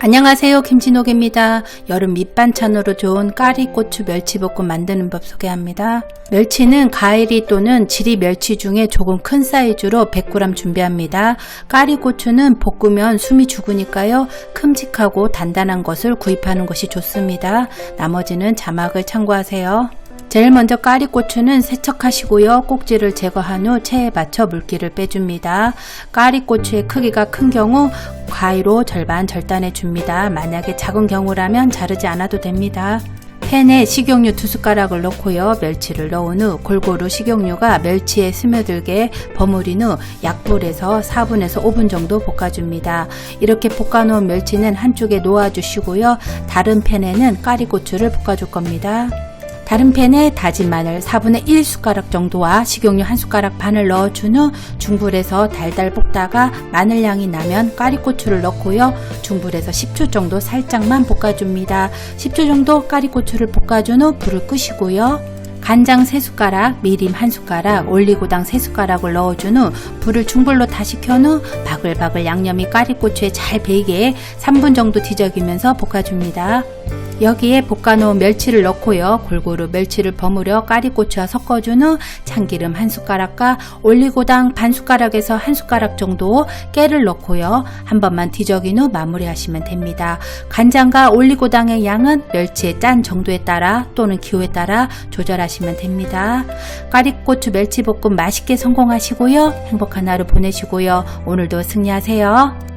안녕하세요 김진옥입니다. 여름 밑반찬으로 좋은 까리고추 멸치볶음 만드는 법 소개합니다. 멸치는 가해리 또는 지리 멸치 중에 조금 큰 사이즈로 100g 준비합니다. 까리고추는 볶으면 숨이 죽으니까요 큼직하고 단단한 것을 구입하는 것이 좋습니다. 나머지는 자막을 참고하세요. 제일 먼저 까리고추는 세척하시고요. 꼭지를 제거한 후 체에 받쳐 물기를 빼줍니다. 까리고추의 크기가 큰 경우 가위로 절반 절단해 줍니다. 만약에 작은 경우라면 자르지 않아도 됩니다. 팬에 식용유 두 숟가락을 넣고요. 멸치를 넣은 후 골고루 식용유가 멸치에 스며들게 버무린 후 약불에서 4분에서 5분 정도 볶아줍니다. 이렇게 볶아놓은 멸치는 한쪽에 놓아주시고요. 다른 팬에는 까리고추를 볶아줄 겁니다. 다른 팬에 다진 마늘 4분의 1 숟가락 정도와 식용유 1 숟가락 반을 넣어준 후 중불에서 달달 볶다가 마늘 향이 나면 까리고추를 넣고요. 중불에서 10초 정도 살짝만 볶아줍니다. 10초 정도 까리고추를 볶아준 후 불을 끄시고요. 간장 3숟가락, 미림 1숟가락, 올리고당 3숟가락을 넣어준 후 불을 중불로 다시 켠 후 바글바글 양념이 까리고추에 잘 배이게 3분 정도 뒤적이면서 볶아줍니다. 여기에 볶아놓은 멸치를 넣고요. 골고루 멸치를 버무려 까리고추와 섞어준 후 참기름 한 숟가락과 올리고당 반 숟가락에서 한 숟가락 정도 깨를 넣고요. 한 번만 뒤적인 후 마무리하시면 됩니다. 간장과 올리고당의 양은 멸치의 짠 정도에 따라 또는 기호에 따라 조절하시면 됩니다. 까리고추 멸치볶음 맛있게 성공하시고요. 행복한 하루 보내시고요. 오늘도 승리하세요.